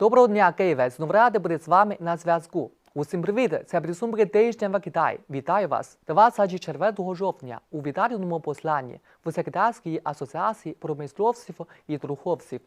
Доброго дня, Києве! Знову радий бути з вами на зв'язку. Усім привіт! Це підсумки тижня в Китаї. Вітаю вас! 24 жовтня у вітальному посланні в Секретарській асоціації промисловців і торговців.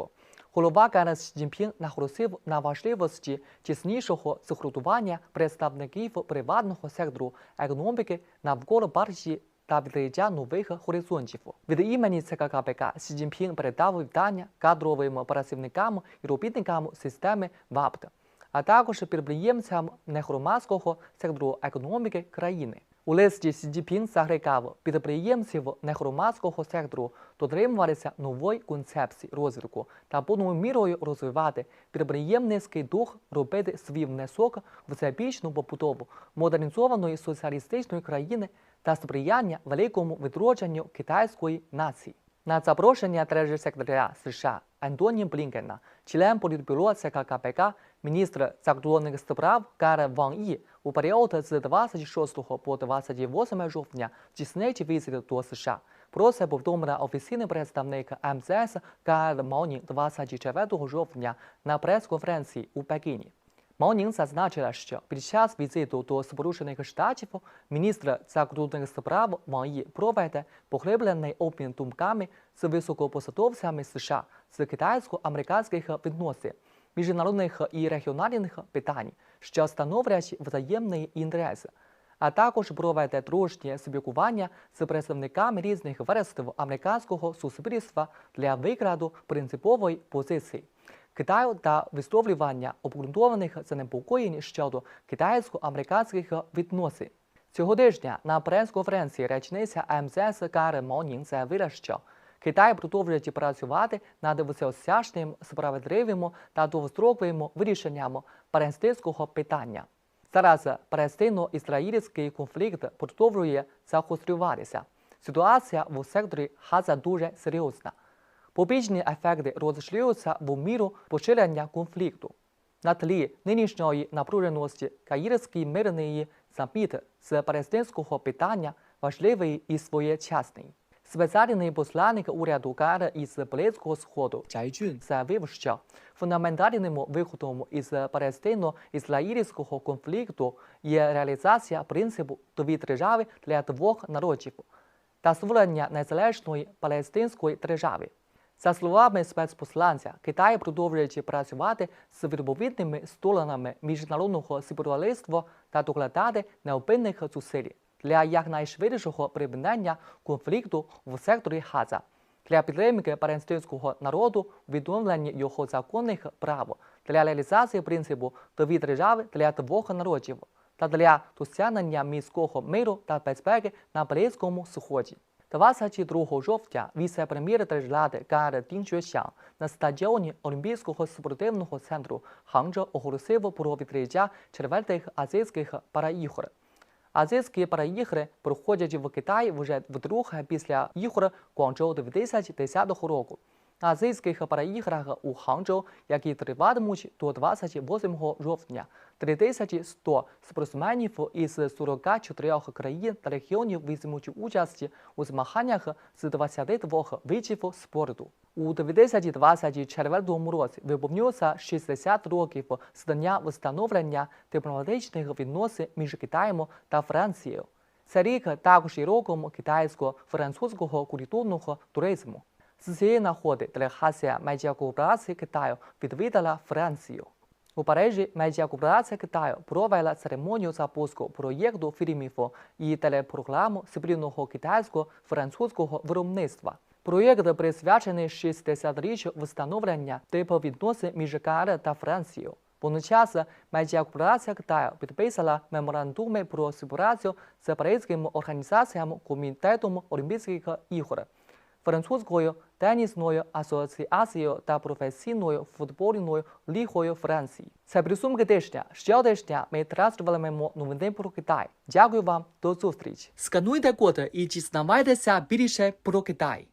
Голова Сі Цзіньпін наголосив на важливості тіснішого згуртування представників приватного сектору економіки навколо партії та нових горизонтів. Від імені ЦК КПК Сі Цзіньпін передав вітання кадровим працівникам і робітникам системи ВАПТ, а також підприємцям негромадського сектору економіки країни. У листі Сі Цзіньпін закликав підприємців негромадського сектору дотримуватися нової концепції розвитку та повною мірою розвивати підприємницький дух, робити свій внесок в всебічну побудову модернізованої соціалістичної країни та сприяння великому відродженню китайської нації. На запрошення держсекретаря США Антоні Блінкена, член політбюро ЦК КПК, міністр закордонних справ Каре Ван І у період з 26 по 28 жовтня здійснить візит до США. Про це повідомила офіційний представник МЗС Карл Маонінг 24 жовтня на прес-конференції у Пекіні. Маонінг зазначила, що під час візиту до Сполучених Штатів міністр закордонних справ Ван Є проведе поглиблений обмін думками з високопосадовцями США з китайсько-американських відносин, міжнародних і регіональних питань, що становлять взаємний інтерес, а також проведе дружнє спілкування з представниками різних верств американського суспільства для викладу принципової позиції. Китаю та висловлювання обґрунтованих занепокоєнь щодо китайсько-американських відносин. Цього тижня на прес-конференції речниця МЗС Карен Монінг заявила, що Китай продовжує працювати над всеосяжним справедливим та довгостроковим вирішенням палестинського питання. Зараз палестино-ізраїльський конфлікт продовжує загострюватися. Ситуація в секторі Газа дуже серйозна. Побічні ефекти розширюються в міру поширення конфлікту. На тлі нинішньої напруженості Каїрський мирний саміт з палестинського питання важливий і своєчасний. Спеціальний посланник уряду КР із Близького Сходу Чайджун заявив, що фундаментальним виходом із палестино-ізраїльського конфлікту є реалізація принципу дві держави для двох народів та створення незалежної палестинської держави. За словами спецпосланця, Китай продовжує працювати з відповідними сторонами міжнародного співтовариства та докладати необхідних зусиль для якнайшвидшого припинення конфлікту в секторі Газа, для підтримки палестинського народу, відновлення його законних прав, для реалізації принципу дві держави для двох народів та для досягнення міського миру та безпеки на Близькому Сході. 22 жовтня віце-прем'єр держради Гар Дінчуешян на стадіоні Олімпійського спортивного центру Ханчжо оголосив про відкриття четвертих азійських параігор. Азійські параігри проходять в Китаї вже вдруге після ігор Гуанчжоу 2010 року. На азійських параіграх у Ханчжоу, які триватимуть до 28 жовтня, 3100 спортсменів із 44 країн та регіонів візьмуть участь у змаганнях з 22 видів спорту. У 2024 році виповнюється 60 років з дня встановлення дипломатичних відносин між Китаєм та Францією. Це рік також і роком китайсько-французького культурного туризму. Цієї нагоди делегація медіакооперації Китаю відвідала Францію. У Парижі медіакооперація Китаю провела церемонію запуску проєкту фільмів і телепрограму спільного китайсько-французького виробництва. Проєкт присвячений 60-річчю встановлення типу відносин між КР та Францією. Водночас медіакооперація Китаю підписала меморандуми про співпрацю з паризьким організаціям Комітетом Олімпійських ігор, французькою тенісною асоціацією та професійною футбольною лігою Франції. Це присумки тижня. Ще ми транслюватимемо новини про Китай. Дякую вам, до зустрічі. Скануйте код і дізнавайтеся більше про Китай.